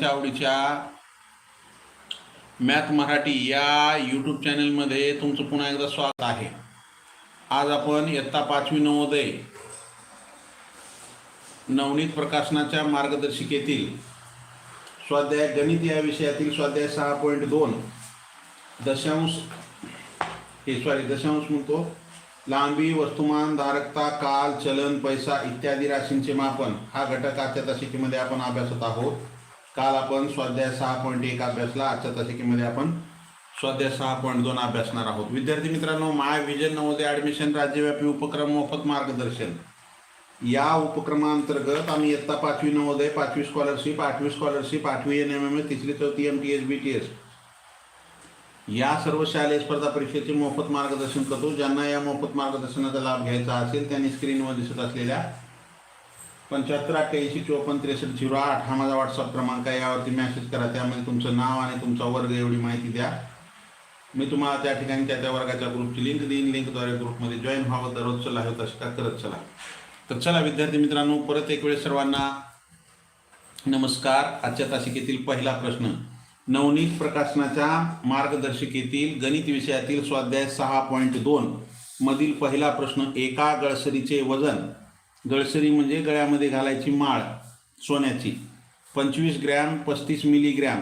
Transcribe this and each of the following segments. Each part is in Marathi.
सर्वांच्या आवडीच्या मॅथ मराठी या यूट्यूब चॅनलमध्ये तुमचं पुन्हा एकदा स्वागत आहे. आज आपण इयत्ता पाचवी नवोदय नवनीत प्रकाशनाच्या मार्गदर्शिकेतील स्वाध्याय गणित या विषयातील स्वाध्याय सहा पॉईंट दोन दशांश हे सॉरी दशांश म्हणतो. लांबी वस्तुमान धारकता काल चलन पैसा इत्यादी राशींचे मापन हा घटक आजच्या दशिकेमध्ये आपण अभ्यासत आहोत. काल आपण स्वाध्याय सहा पॉईंट एक अभ्यासला आजच्या तासिकेमध्ये आपण स्वाध्याय सहा पॉईंट दोन अभ्यासणार आहोत. विद्यार्थी मित्रांनो माय विजन नवोदय ॲडमिशन राज्यव्यापी उपक्रम मोफत मार्गदर्शन. या उपक्रमांतर्गत आम्ही इयत्ता पाचवी नवोदय पाचवी स्कॉलरशिप आठवी स्कॉलरशिप आठवी एन एम एम ए तिसरी चौथी M T S B T S या सर्व शालेय स्पर्धा परीक्षेचे मोफत मार्गदर्शन करतो. ज्यांना या मोफत मार्गदर्शनाचा लाभ घ्यायचा असेल त्यांनी स्क्रीनवर दिसत असलेल्या पंच्याहत्तर अठ्ठ्याऐंशी चोपन्न त्रेसष्ट झिरो आठ हा माझा व्हॉट्सअप क्रमांक आहे. यावरती मेसेज करा. त्यामध्ये तुमचं नाव आणि तुमचा वर्ग एवढी माहिती द्या. मी तुम्हाला त्या ठिकाणी त्या त्या वर्गाच्या ग्रुपची लिंक देईन. लिंकद्वारे ग्रुपमध्ये जॉईन व्हावं. दररोज चला होत तसं का करत चला. तर चला विद्यार्थी मित्रांनो परत एक वेळेस सर्वांना नमस्कार. आजच्या तासिकेतील पहिला प्रश्न. नवनीत प्रकाशनाच्या मार्गदर्शिकेतील गणित विषयातील स्वाध्याय सहा पॉईंट दोन मधील पहिला प्रश्न एका गळसरीचे वजन. गळसरी म्हणजे गळ्यामध्ये घालायची माळ सोन्याची. पंचवीस ग्रॅम पस्तीस मिलीग्रॅम.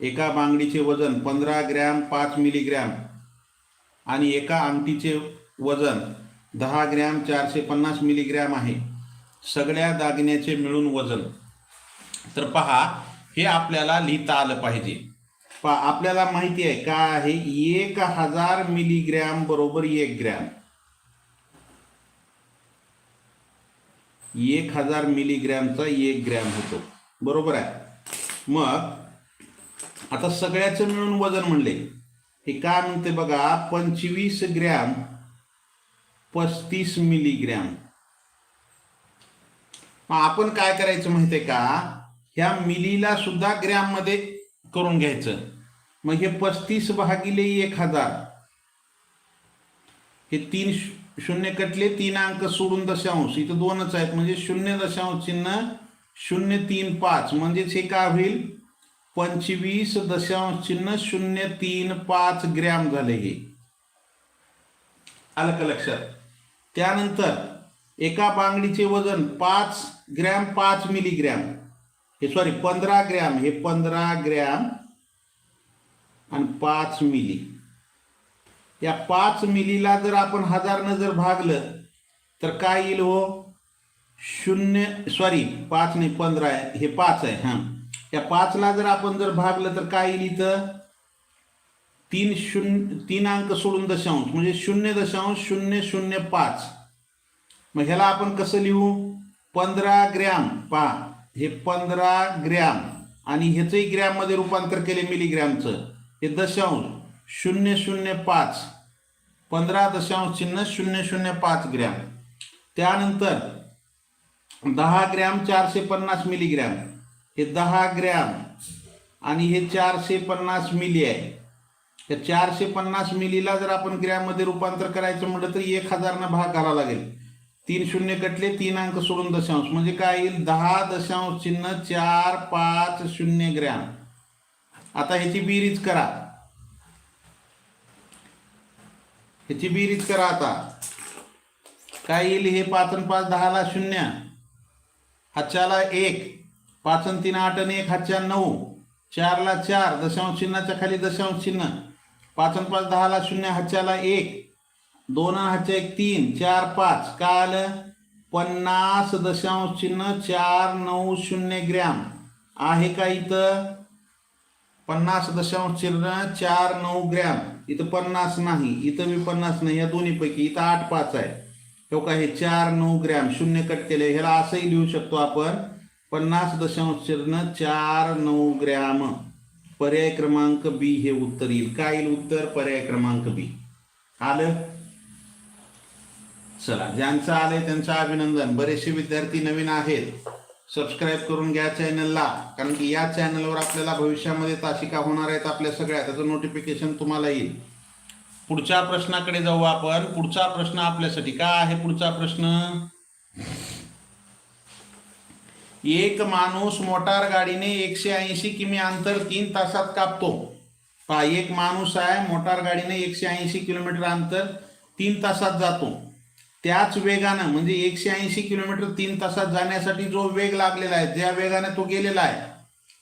एका बांगडीचे वजन पंधरा ग्रॅम पाच मिलीग्रॅम. आणि एका अंगठीचे वजन दहा ग्रॅम चारशे पन्नास मिलीग्रॅम आहे. सगळ्या दागिन्याचे मिळून वजन. तर पहा हे आपल्याला लिहिता आलं पाहिजे. पहा आपल्याला माहिती आहे काय आहे एक हजार मिलीग्रॅम बरोबर एक ग्रॅम. एक हजार मिलीग्रॅमचा एक ग्रॅम होतो. बरोबर आहे? मग आता सगळ्याचं मिळून वजन म्हणले. हे काय म्हणते बघा पंचवीस ग्रॅम पस्तीस मिलीग्रॅम. मग आपण काय करायचं माहितीये का? ह्या मिलीला सुद्धा ग्रॅममध्ये करून घ्यायचं. मग हे पस्तीस भागिले एक हजार. हे तीन शून्य कटले तीन अंक सोडून दशांश. इथं दोनच आहेत. म्हणजे शून्य दशांश चिन्ह शून्य तीन पाच. म्हणजेच हे काय होईल? पंचवीस दशांश चिन्ह शून्य तीन पाच ग्रॅम झाले हे. आलं का लक्षात? त्यानंतर एका बांगडीचे वजन पाच ग्रॅम पाच मिलीग्रॅम. हे सॉरी पंधरा ग्रॅम. हे पंधरा ग्रॅम आणि पाच मिली. या पाच मिलीला जर आपण हजारनं जर भागलं तर काय येईल हो? शून्य सॉरी पाच नाही पंधरा आहे. हे पाच आहे हां. या पाचला जर आपण जर भागलं तर काय येईल इथं? तीन शून्य तीन अंक सोडून दशांश. म्हणजे शून्य दशांश शून्य शून्य पाच. मग ह्याला आपण कसं लिहू? पंधरा ग्रॅम. पा हे पंधरा ग्रॅम. आणि ह्याचंही ग्रॅममध्ये रूपांतर केले मिलीग्रॅमचं. हे दशांश. शून्य शून्य पाच. पंधरा दशांश चिन्ह शून्य शून्य पाच ग्रॅम. त्यानंतर दहा ग्रॅम चारशे पन्नास मिलीग्रॅम. हे दहा ग्रॅम आणि हे चारशे पन्नास मिली आहे. या चारशे पन्नास मिलीला जर आपण ग्रॅममध्ये रूपांतर करायचं म्हटलं तर एक हजारनं भाग करावा लागेल. तीन शून्य कटले तीन अंक सोडून दशांश. म्हणजे काय येईल? दहा दशांश चिन्ह चार पाच शून्य ग्रॅम. आता ह्याची बेरीज करा. ह्याची बेरीज करा आता. काय येईल हे पाच आणि पाच दहाला शून्य. हातच्याला एक पाच आणि तीन आठ आणि एक हातच्या नऊ. चारला चार दशांश चिन्हाच्या खाली दशांश चिन्ह. पाच आणि पाच दहाला शून्य हातच्याला एक. दोन हातच्या एक तीन चार पाच. काय आलं? पन्नास दशांश चिन्ह चार नऊ शून्य ग्रॅम. आहे का इथं? पन्नास दशांश चिन्ह चार नऊ ग्रॅम. इथं पन्नास नाही इथं मी पन्नास नाही या दोन्हीपैकी इथं आठ पाच आहे. तो का हे चार नऊ ग्रॅम शून्य कट केले ह्याला असंही लिहू शकतो आपण. पन्नास दशांश चिन्ह चार नऊ ग्रॅम. पर्याय क्रमांक बी हे उत्तर येईल. काय येईल उत्तर? पर्याय क्रमांक बी. आलं? चला ज्यांचं आलंय त्यांचं अभिनंदन. बरेचसे विद्यार्थी नवीन आहेत. सबस्क्राईब करून घ्या चॅनलला कारण की या चॅनलवर आपल्याला भविष्यामध्ये तासिका होणार आहेत आपल्या सगळ्या. त्याचं नोटिफिकेशन तुम्हाला येईल. पुढच्या प्रश्नाकडे जाऊ आपण. पुढचा प्रश्न आपल्यासाठी काय आहे पुढचा प्रश्न? एक माणूस मोटार गाडीने एकशे ऐंशी किमी अंतर तीन तासात कापतो. पहा एक माणूस आहे मोटार गाडीने एकशे ऐंशी किलोमीटर अंतर तीन तासात जातो. त्याच वेगानं म्हणजे एकशे ऐंशी किलोमीटर तीन तासात जाण्यासाठी जो वेग लागलेला आहे ज्या वेगाने तो गेलेला आहे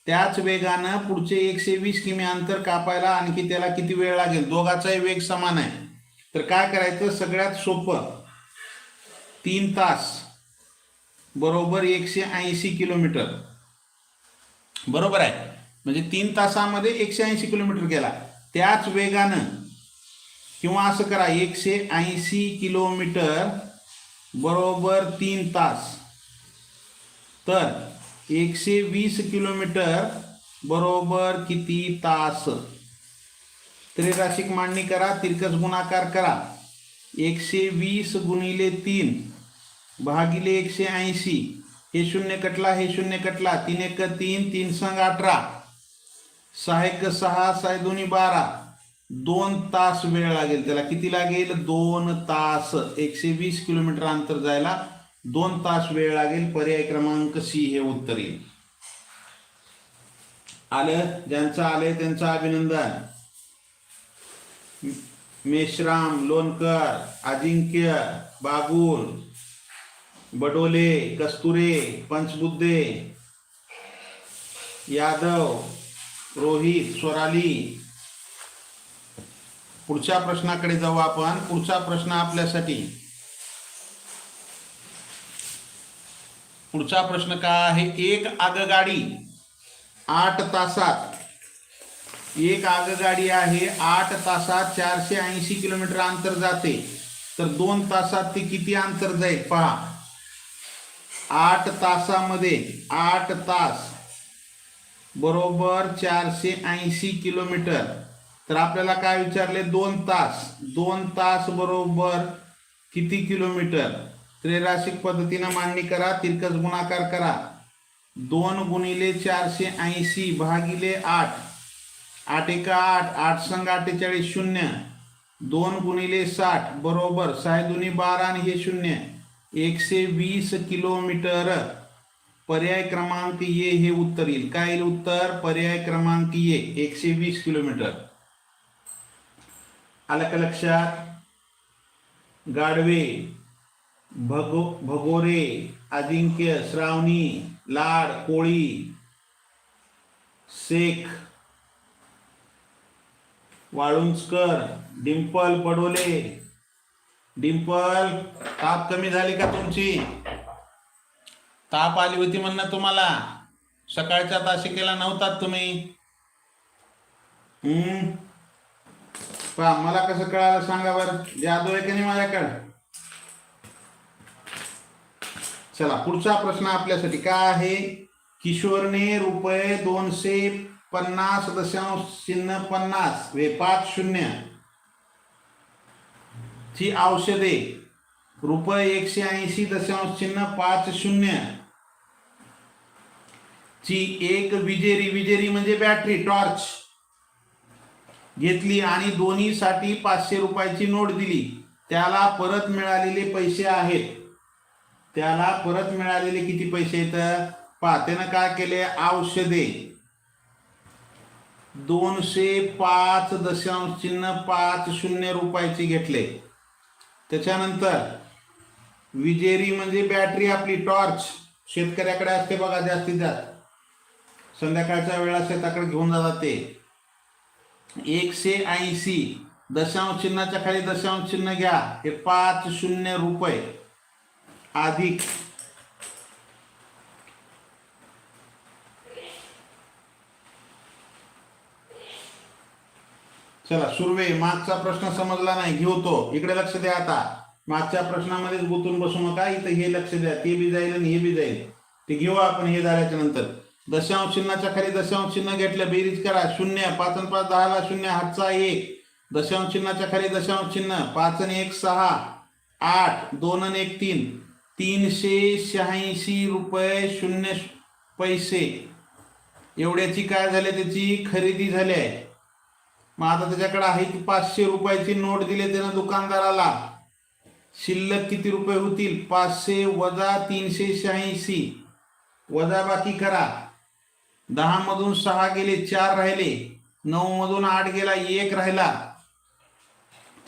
त्याच वेगानं पुढचे एकशे वीस किमी अंतर कापायला आणखी त्याला किती वेळ लागेल? दोघाचाही वेग समान आहे. तर काय करायचं? सगळ्यात सोपं तीन तास बरोबर एकशे ऐंशी किलोमीटर. बरोबर आहे. म्हणजे तीन तासामध्ये एकशे ऐंशी किलोमीटर गेला. त्याच वेगानं किंवा असं करा एकशे ऐंशी किलोमीटर बरोबर तीन तास. तर एकशे वीस किलोमीटर बरोबर किती तास? त्रिराशिक मांडणी करा तिरकस गुणाकार करा. एकशे वीस गुणिले तीन भागिले एकशे ऐंशी. हे शून्य कटला हे शून्य कटला. तीन एक तीन तीन संग अठरा. सहा एक सहा सहा दोन्ही बारा. दोन तास वेळ लागेल त्याला. किती लागेल? दोन तास. एकशे वीस किलोमीटर अंतर जायला दोन तास वेळ लागेल. पर्याय क्रमांक सी हे उत्तर येईल. आलं? ज्यांचं आलंय त्यांचं अभिनंदन. मेश्राम लोणकर अजिंक्य बागुल बडोले कस्तुरे पंचबुद्धे यादव रोहित स्वराली पुढच्या प्रश्नाकडे जाऊ आपण. पुढचा प्रश्न आपल्यासाठी. पुढचा प्रश्न काय आहे? एक आगगाडी. आठ तासात. एक आगगाडी आहे आठ तासात चारशे ऐंशी किलोमीटर अंतर जाते. तर दोन तासात ती किती अंतर जाईल? पहा. आठ तासामध्ये आठ तास. बरोबर चारशे ऐंशी किलोमीटर. तर आपल्याला काय विचारले? दोन तास. दोन तास बरोबर किती किलोमीटर? त्रिराशिक पद्धतीनं मांडणी करा तिरकस गुणाकार करा. दोन गुणिले चारशे ऐंशी भागिले आठ. आठ एका आठ आठ संघ अठ्ठेचाळीस शून्य. दोन गुणिले साठ बरोबर. सहा दुनी बारा आणि हे शून्य. एकशे वीस किलोमीटर. पर्याय क्रमांक ये हे उत्तर येईल. काय येईल उत्तर? पर्याय क्रमांक ये एकशे वीस किलोमीटर. आलं का लक्षात गाडवे भगो भगोरे अजिंक्य श्रावणी लाड कोळी शेख वाळुंजकर डिंपल पडोले. डिंपल ताप कमी झाली का तुमची? ताप आली होती म्हणणं तुम्हाला. सकाळच्या तासिकेला नव्हतात तुम्ही. हम्म? पहा मला कसं कळालं सांगा बरं. जादू आहे की नाही माझ्याकडं? चला पुढचा प्रश्न आपल्यासाठी काय आहे? किशोरने रुपये दोनशे पन्नास दशांश चिन्ह पन्नास वे पाच शून्य. ची औषधे रुपये एकशे ऐंशी दशांश चिन्ह पाच शून्य. ची एक विजेरी विजेरी म्हणजे बॅटरी टॉर्च घेतली आणि दोन्हीसाठी पाचशे रुपयाची नोट दिली. त्याला परत मिळालेले पैसे आहेत. त्याला परत मिळालेले किती पैसे आहेत? पहा त्यानं काय केले? औषधे. दोनशे पाच दशांश चिन्ह पाच शून्य रुपयाचे घेतले. त्याच्यानंतर विजेरी म्हणजे बॅटरी आपली टॉर्च. शेतकऱ्याकडे असते बघा जास्तीत जास्त. संध्याकाळच्या वेळा शेताकडे घेऊन जातात ते. एकशे ऐंशी. दशांश चिन्हाच्या खाली दशांश चिन्ह घ्या. हे पाच शून्य रुपये. अधिक. चला सुर्वे मागचा प्रश्न समजला नाही. घेऊ तो. इकडे लक्ष द्या आता. मागच्या प्रश्नामध्येच गुतून बसू नका. इथं हे लक्ष द्या. ते बी जाईल आणि हे बी जाईल. ते घेऊ आपण हे झाल्याच्यानंतर. दशांश चिन्हाच्या खाली दशांश चिन्ह घेतलं बेरीज करा. शून्य पाच आणि पाच दहाला शून्य हातचा एक. दशांश चिन्हाच्या खाली दशांश चिन्ह. पाच आणि एक सहा. आठ दोन आणि एक तीन. तीनशे शहाऐंशी रुपये शून्य पैसे. एवढ्याची काय झाले त्याची? खरेदी झाली आहे. मग आता त्याच्याकडे आहे की पाचशे रुपयाची नोट दिली त्यानं दुकानदाराला. शिल्लक किती रुपये होतील? पाचशे वजा तीनशे शहाऐंशी. वजा बाकी करा. दहा मधून सहा गेले चार राहिले. नऊ मधून आठ गेला एक राहिला.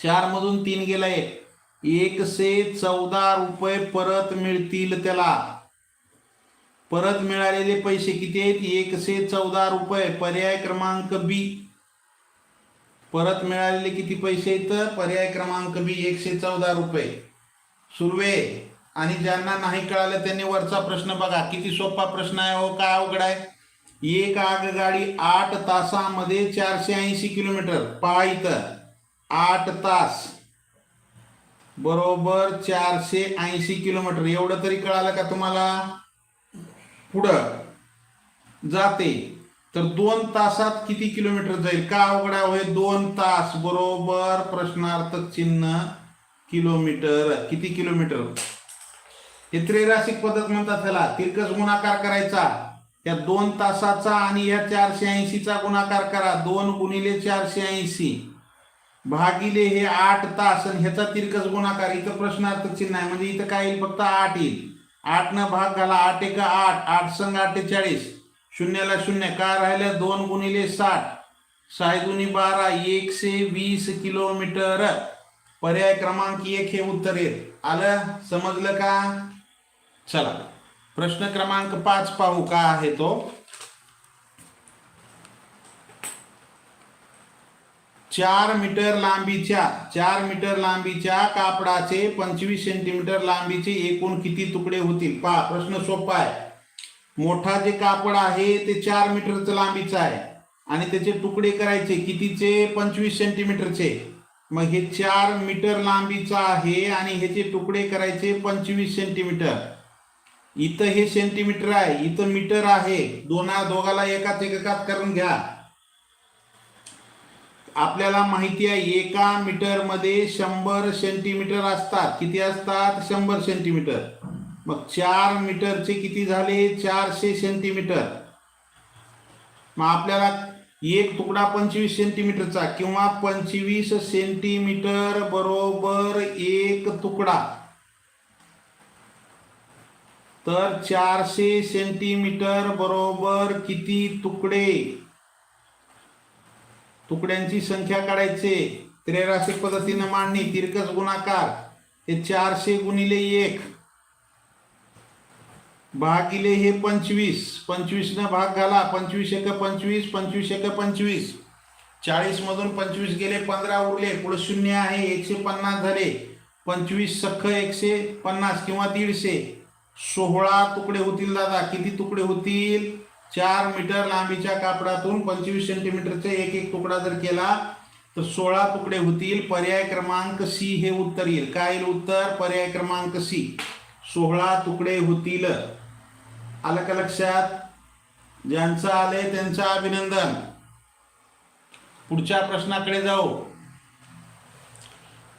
चार मधून तीन गेला एक. एकशे चौदा रुपये परत मिळतील त्याला. परत मिळालेले पैसे किती आहेत? एकशे चौदा रुपये. पर्याय क्रमांक बी परत मिळालेले किती पैसे आहेत? पर्याय क्रमांक बी एकशे चौदा रुपये. सुर्वे आणि ज्यांना नाही कळालं त्यांनी वरचा प्रश्न बघा. किती सोपा प्रश्न आहे हो काय अवघड आहे? एक आगगाडी आठ तासामध्ये चारशे ऐंशी किलोमीटर. पहा इथं. आठ तास. बरोबर चारशे ऐंशी किलोमीटर. एवढं तरी कळालं का तुम्हाला? पुढं. जाते. तर दोन तासात किती किलोमीटर जाईल? का अवघड आहे? होय दोन तास. बरोबर प्रश्नार्थक चिन्ह किलोमीटर. किती किलोमीटर? हे त्रैराशिक पद्धत म्हणतात त्याला तिरकस गुणाकार करायचा. त्या दोन तासाचा आणि या चारशे ऐंशीचा गुणाकार करा. दोन गुणिले चारशे ऐंशी. भागिले हे आठ तास आणि ह्याचा तिरकस गुणाकार. इथं प्रश्नार्थ चिन्ह आहे. म्हणजे इथं काय येईल? फक्त आठ येईल. आठ न भाग घाला. आठ एक आठ. आठ संघ अठ्ठेचाळीस शून्याला शून्य. काय राहिलं? दोन गुणिले साठ. साय दुनी बारा. एकशे वीस किलोमीटर. पर्याय क्रमांक एक हे उत्तर येत आलं? समजलं का? चला. प्रश्न क्रमांक पाच पाहू. का आहे तो? चार मीटर लांबीच्या चार मीटर लांबीच्या कापडाचे पंचवीस सेंटीमीटर लांबीचे एकूण किती तुकडे होतील? पहा प्रश्न सोपा आहे. मोठा जे कापड आहे ते चार मीटरचं लांबीचं आहे. आणि त्याचे तुकडे करायचे कितीचे? पंचवीस सेंटीमीटरचे मग हे चार मीटर लांबीचं आहे आणि ह्याचे तुकडे करायचे पंचवीस सेंटीमीटर इथं हे सेंटीमीटर आहे इथं मीटर आहे. दोना दोघाला एकाच एककात करून घ्या. आपल्याला माहिती आहे एका मीटरमध्ये शंभर सेंटीमीटर असतात. किती असतात? शंभर सेंटीमीटर मग चार मीटरचे किती झाले? चारशे सेंटीमीटर मग आपल्याला एक तुकडा पंचवीस सेंटीमीटरचा किंवा पंचवीस सेंटीमीटर बरोबर एक तुकडा. तर चारशे सेंटीमीटर बरोबर किती तुकडे? तुकड्यांची संख्या काढायचे. त्रेराशिक पद्धतीने मांडणी तिरकस गुणाकार. हे चारशे गुणिले एक. भागिले हे पंचवीस. पंचवीस न भाग घाला. पंचवीस एक पंचवीस पंचवीस एक पंचवीस. चाळीस मधून पंचवीस गेले पंधरा उरले. पुढे शून्य आहे एकशे पन्नास झाले. पंचवीस सख्ख एकशे पन्नास किंवा दीडशे. सोहळा तुकडे होतील दादा. किती तुकडे होतील? चार मीटर लांबीच्या कापडातून पंचवीस सेंटीमीटरचा एक एक तुकडा जर केला तर सोळा तुकडे होतील. पर्याय क्रमांक सी हे उत्तर येईल. काय येईल उत्तर? पर्याय क्रमांक सी सोहळा तुकडे होतील. आलं का लक्षात. ज्यांचं आले त्यांचं अभिनंदन. पुढच्या प्रश्नाकडे जाऊ.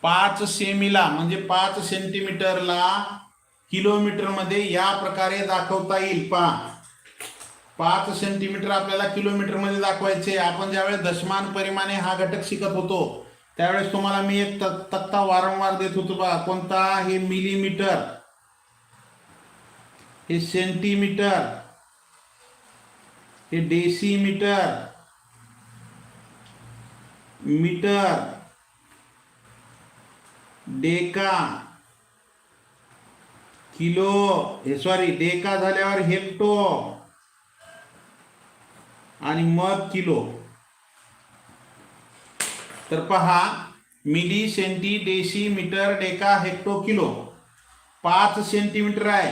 पाच सेमीला म्हणजे पाच सेंटीमीटरला किलोमीटरमध्ये या प्रकारे दाखवता येईल. पहा. पाच सेंटीमीटर आपल्याला किलोमीटरमध्ये दाखवायचे. आपण ज्यावेळेस दशमान परिमाणे हा घटक शिकत होतो त्यावेळेस तुम्हाला मी एक त- तक्ता वारंवार देत होतो बा. कोणता हे मिलीमीटर हे सेंटीमीटर हे डेसीमीटर मीटर डेका. किलो. हे सॉरी डेका झाल्यावर हेक्टो आणि मग किलो. तर पहा milli centi deci metre deca hecto kilo. पाच सेंटीमीटर आहे.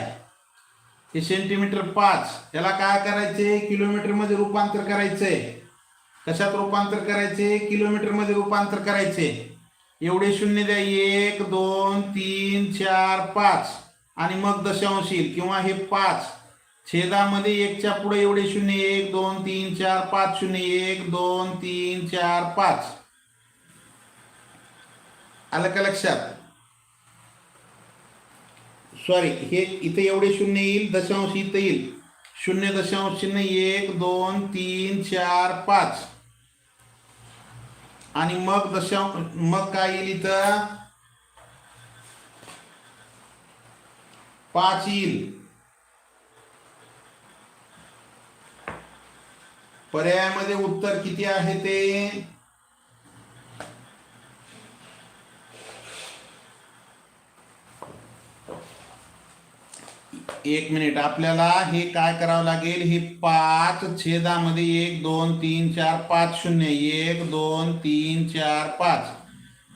हे सेंटीमीटर पाच. याला काय करायचे किलोमीटरमध्ये रूपांतर करायचंय. कशात रूपांतर करायचे किलोमीटरमध्ये रूपांतर करायचे एवढे शून्य द्या. एक दोन तीन चार पाच. आणि मग दशांश येईल किंवा हे पाच छेदामध्ये एकच्या पुढे एवढे शून्य एक दोन तीन चार पाच शून्य एक दोन तीन चार पाच. आलं का लक्षात? सॉरी हे इथे एवढे शून्य येईल दशांश इथं येईल. शून्य दशांश चिन्ह एक दोन तीन चार पाच. आणि मग दशांश मग काय येईल इथं? पाच येईल. पर्यायामध्ये उत्तर किती आहे ते? एक मिनिट आपल्याला हे काय करावं लागेल? हे पाच छेदामध्ये एक दोन तीन चार पाच शून्य. एक दोन तीन चार पाच.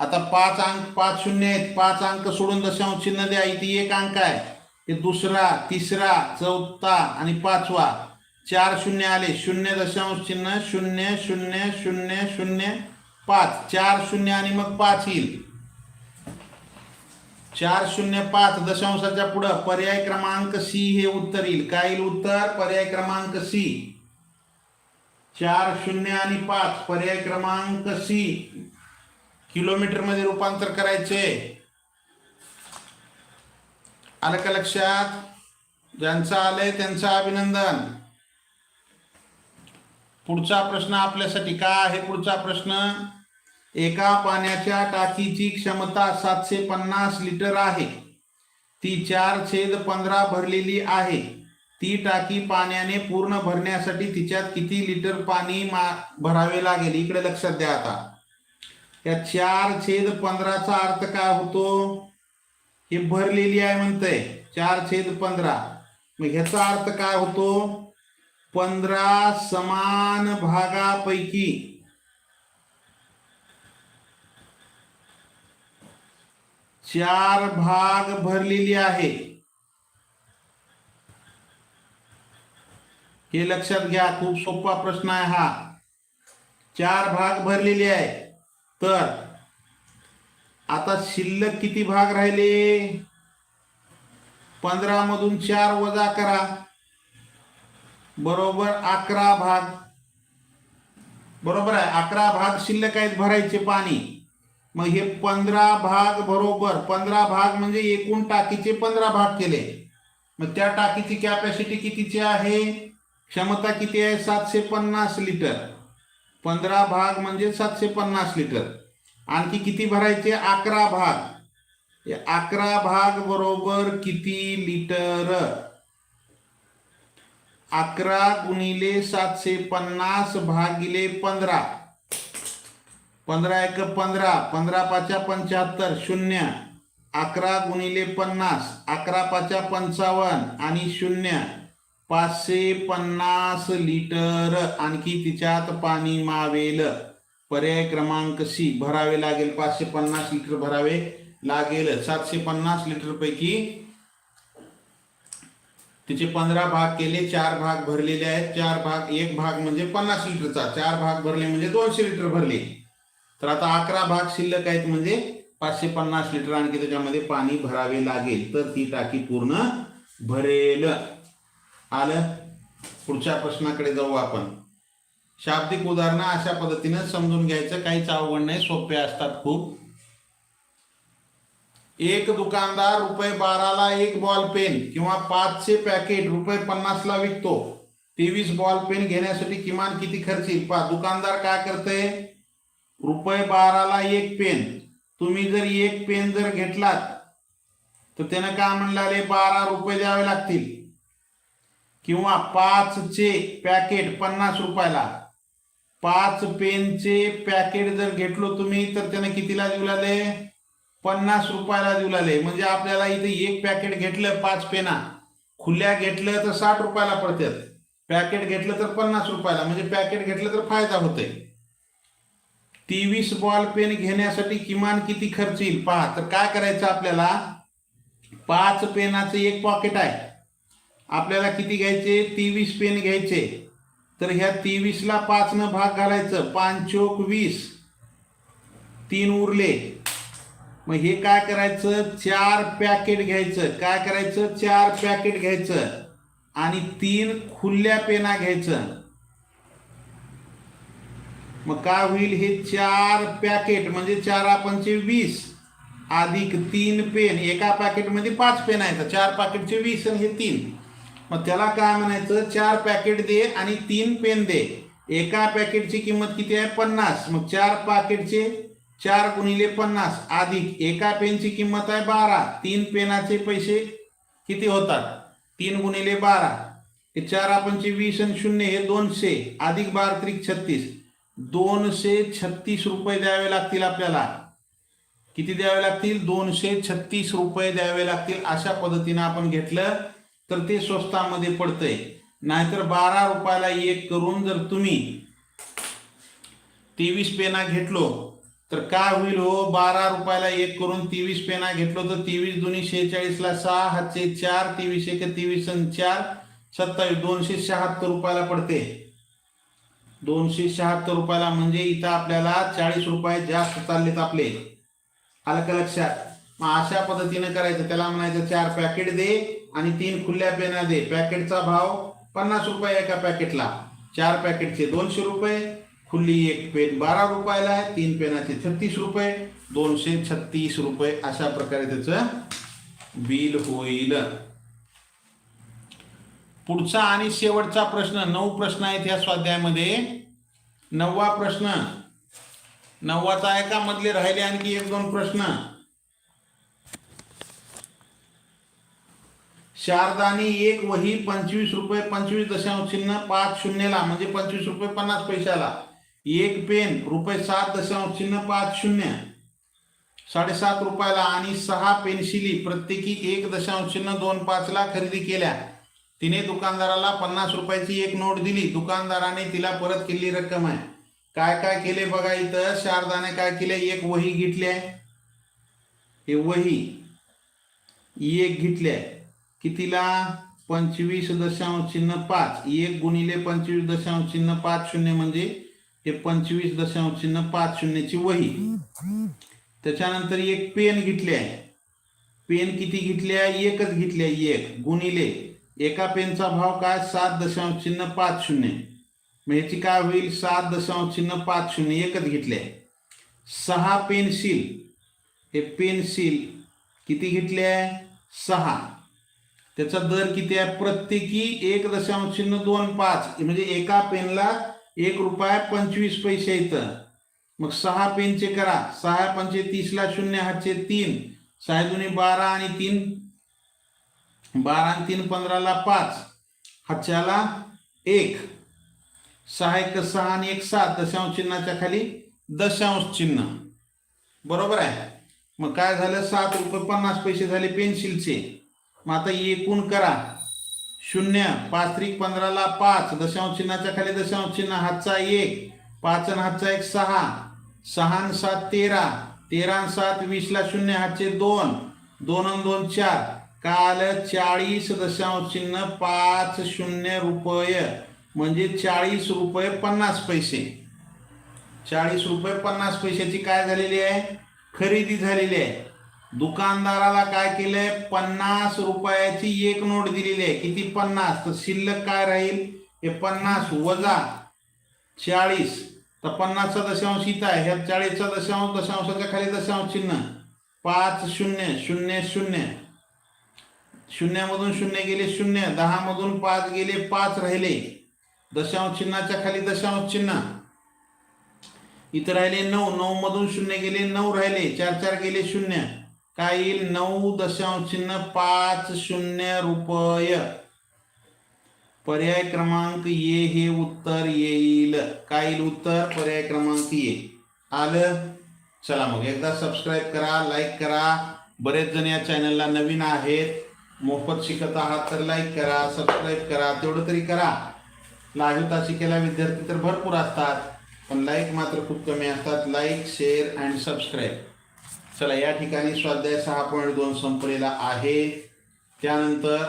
आता पाच अंक पाच शून्य आहेत. पाच अंक सोडून दशांश चिन्ह द्या. इथे एक अंक आहे. हे दुसरा तिसरा चौथा आणि पाचवा. चार शून्य आले. शून्य दशांश चिन्ह शून्य शून्य शून्य शून्य पाच. चार शून्य आणि मग पाच येईल. चार शून्य पाच दशांशाच्या पुढं पर्याय क्रमांक सी हे उत्तर येईल. काय येईल उत्तर? पर्याय क्रमांक सी चार शून्य आणि पाच. पर्याय क्रमांक सी किलोमीटरमध्ये रूपांतर करायचे. आलं का लक्षात ज्यांचं आलंय त्यांचं अभिनंदन. पुढचा प्रश्न आपल्यासाठी काय आहे? पुढचा प्रश्न एका पाण्याच्या टाकीची क्षमता सातशे पन्नास लिटर आहे. ती चार छेद पंधरा भरलेली आहे. ती टाकी पाण्याने पूर्ण भरण्यासाठी तिच्यात किती लिटर पाणी मा भरावे लागेल? इकडे लक्षात द्या आता. या चार छेद पंधराचा अर्थ काय होतो? हे भरलेली आहे म्हणतंय. चार छेद पंधरा. मग ह्याचा अर्थ काय होतो? पंधरा समान भागापैकी चार भाग भरलेली आहे. हे लक्षात घ्या खूप सोपा प्रश्न आहे हा. चार भाग भरलेले आहे. तर आता शिल्लक किती भाग राहिले? पंधरा मधून चार वजा करा. बरोबर अकरा भाग. बरोबर आहे. अकरा भाग शिल्लक आहेत भरायचे पाणी. मग हे पंधरा भाग बरोबर. पंधरा भाग म्हणजे एकूण टाकीचे पंधरा भाग केले. मग त्या टाकीची कॅपॅसिटी कितीची आहे? क्षमता किती आहे? सातशे पन्नास लिटर पंधरा भाग म्हणजे सातशे पन्नास लिटर आणखी किती भरायचे? अकरा भाग. अकरा भाग बरोबर किती लिटर? अकरा गुणिले सातशे पन्नास भागिले पंधरा. पंधरा एक पंधरा पंधरा पाचा पंच्याहत्तर शून्य. अकरा गुणिले पन्नास अकरा पाचा पंचावन्न आणि शून्य. पाचशे पन्नास लिटर आणखी तिच्यात पाणी मावेल. पर्याय क्रमांक सी भरावे लागेल पाचशे पन्नास लिटर भरावे लागेल. सातशे पन्नास लिटर पैकी तिचे पंधरा भाग केले चार भाग भरलेले आहेत. चार भाग एक भाग म्हणजे पन्नास लिटरचा. चार भाग भरले म्हणजे दोनशे लिटर भरले. तर आता अकरा भाग शिल्लक आहेत म्हणजे पाचशे पन्नास लिटर आणखी त्याच्यामध्ये पाणी भरावे लागेल. तर ती टाकी पूर्ण भरेल. आलं? पुढच्या प्रश्नाकडे जाऊ आपण. शाब्दिक उदाहरणं अशा पद्धतीनं समजून घ्यायचं. काहीच अवघड नाही सोपे असतात खूप. एक दुकानदार रुपये बाराला एक बॉल पेन किंवा पाचशे पॅकेट रुपये पन्नासला विकतो. तेवीस बॉल पेन घेण्यासाठी किमान किती खर्च येईल? पा दुकानदार काय करते रुपये बाराला एक पेन तुम्ही जर एक पेन जर घेतलात तर त्यानं काय म्हणले? बारा रुपये द्यावे लागतील. किंवा पाचचे पॅकेट पन्नास रुपयाला. पाच पेनचे पॅकेट जर घेतलो तुम्ही तर त्याने कितीला देऊ लागले? पन्नास रुपयाला देऊ लागले. म्हणजे आपल्याला इथे एक पॅकेट घेतलं पाच पेना. खुल्या घेतलं तर साठ रुपयाला पडतात पॅकेट घेतलं तर पन्नास रुपयाला. म्हणजे पॅकेट घेतलं तर फायदा होतोय. तेवीस बॉल पेन घेण्यासाठी किमान किती खर्च येईल? पहा तर काय करायचं आपल्याला? पाच पेनाचं एक पॉकेट आहे. आपल्याला किती घ्यायचे? तेवीस पेन घ्यायचे. तर ह्या तेवीसला पाचनं भाग घालायचं. पाच चोक वीस. तीन उरले. मग हे काय करायचं? चार पॅकेट घ्यायचं. काय करायचं? चार पॅकेट घ्यायचं. आणि तीन खुल्या पेना घ्यायचं. मग काय होईल? हे चार पॅकेट म्हणजे चार पंचे वीस. अधिक तीन पेन. एका पॅकेटमध्ये पाच पेन आहेत. चार पॅकेटचे वीस आणि हे तीन. मग त्याला काय म्हणायचं? चार पॅकेट दे आणि तीन पेन दे. एका पॅकेटची किंमत किती आहे? पन्नास. मग चार पॅकेटचे चार गुणिले पन्नास. अधिक एका पेनची किंमत आहे बारा. तीन पेनाचे पैसे किती होतात? तीन गुणिले बारा. चार आपणचे वीस आणि शून्य हे दोनशे. अधिक बारा त्रिक छत्तीस. दोनशे छत्तीस रुपये द्यावे लागतील आपल्याला. किती द्यावे लागतील? दोनशे छत्तीस रुपये द्यावे लागतील. अशा पद्धतीनं आपण घेतलं. तर ते स्वस्तामध्ये पडतंय. नाहीतर बारा रुपयाला एक करून जर तुम्ही तेवीस पेना घेतलो तर काय होईल हो? बारा रुपयाला एक करून तेवीस पेना घेतलो तर तेवीस दोन्ही शेहेचाळीसला सहा हातचे चार तेवीस एक तेवीस आणि चार सत्तावीस दोनशे शहात्तर रुपयाला पडते. दोनशे शहात्तर रुपयाला म्हणजे इथं आपल्याला चाळीस रुपये जास्त चाललेत आपले. आलं का लक्षात? मग अशा पद्धतीने करायचं. त्याला म्हणायचं चार पॅकेट दे आणि तीन खुल्या पेना दे. पॅकेटचा भाव पन्नास रुपये एका पॅकेटला. चार पॅकेटचे दोनशे रुपये खुली एक पेन बारा रुपयाला आहे तीन पेनाचे छत्तीस रुपये दोनशे छत्तीस रुपये अशा प्रकारे त्याचं बिल होईल. पुढचा आणि शेवटचा प्रश्न नऊ प्रश्न आहेत या स्वाध्यायामध्ये. नववा प्रश्न. नववाचा आहे का मधले राहिले आणखी एक दोन प्रश्न. शारदानी एक वही पंचवीस रुपये पंचवीस दशांश चिन्ह पाच शून्यला म्हणजे पंचवीस रुपये पन्नास पैशाला. एक पेन रुपये सात दशांश चिन्ह पाच शून्य. साडेसात रुपयाला आणि सहा पेन्सिली प्रत्येकी एक दशांश चिन्ह दोन पाचला खरेदी केल्या. तिने दुकानदाराला पन्नास रुपयाची एक नोट दिली. दुकानदाराने तिला परत केलेली रक्कम आहे. काय काय केले बघा इथं? शारदाने काय केले? एक वही घेतली आहे. हे वही एक घेतली आहे. कितीला पंचवीस दशांश चिन्ह पाच एक गुणिले पंचवीस दशांश चिन्ह पाच शून्य म्हणजे हे पंचवीस दशांश चिन्ह पाच शून्यची वही. त्याच्यानंतर एक पेन घेतली आहे. पेन किती घेतली आहे? एकच घेतली आहे एक गुणिले. एका पेनचा भाव काय? सात दशांश चिन्ह पाच शून्य. मग ह्याची काय होईल? सात दशांश चिन्ह पाच शून्य एकच घेतले आहे. सहा पेन्सिल. हे पेन्सिल किती घेतले आहे? सहा. त्याचा दर किती आहे? प्रत्येकी एक दशांश चिन्ह दोन पाच. म्हणजे एका पेनला एक रुपया पंचवीस पैसे येतं. मग सहा पेनचे करा. सहा पंचे तीसला शून्य हातचे तीन. सहा दोन्ही बारा आणि तीन. बारा आणि तीन पंधराला पाच. हातच्याला एक. सहा एक सहा आणि एक सात. दशांश चिन्हाच्या खाली दशांश चिन्ह. बरोबर आहे? मग काय झालं? सात रुपये पन्नास पैसे झाले पेन्सिलचे. मग आता एकूण करा. शून्य पाच त्रिक पंधराला पाच. दशांश चिन्हाच्या खाली दशांश चिन्ह हातचा एक. पाच आणि हातचा एक सहा. सहा आणि सात तेरा. तेरा आणि सात वीसला शून्य हातचे दोन. दोन आणि दोन चार. काल चाळीस दशांश चिन्ह पाच शून्य रुपये. म्हणजे चाळीस रुपये पन्नास पैसे. चाळीस रुपये पन्नास पैशाची काय झालेली आहे? खरेदी झालेली आहे. दुकानदाराला काय केलंय? पन्नास रुपयाची एक नोट दिलेली आहे. किती पन्नास? तर शिल्लक काय राहील? हे पन्नास वजा चाळीस. तर पन्नासचा दशांश इथं आहे. ह्या चाळीसचा दशांश दशांशाच्या खाली दशांश चिन्ह. पाच शून्य शून्य शून्य. शून्यामधून शून्य गेले शून्य. दहा मधून पाच गेले पाच राहिले. दशांश चिन्हाच्या खाली दशांश चिन्ह. इथं राहिले नऊ. नऊ मधून शून्य गेले नऊ राहिले. चार चार गेले शून्य. काय येईल नऊ दशांश चिन्ह पाच शून्य रुपये. पर्याय क्रमांक ये हे उत्तर येईल. काय येईल उत्तर? पर्याय क्रमांक ये आलं? चला मग एकदा सबस्क्राईब करा लाईक करा. बरेच जण या चॅनलला नवीन आहेत. मोफत शिकत आहात तर लाईक करा सबस्क्राईब करा तेवढं तरी करा. लाजूता शिकेला विद्यार्थी तर भरपूर असतात पण लाईक मात्र खूप कमी असतात. लाईक शेअर अँड सबस्क्राईब चला या ठिकाणी स्वाध्याय सहा पॉईंट दोन संपलेला आहे. त्यानंतर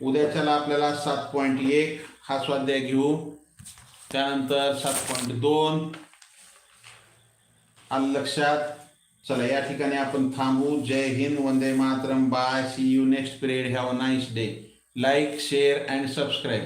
उद्याच्याला आपल्याला सात पॉईंट एक हा स्वाध्याय घेऊ. त्यानंतर सात पॉईंट दोन आलं लक्षात. चला या ठिकाणी आपण थांबू. जय हिंद वंदे Mataram. Bye see you next period have a nice day like share and subscribe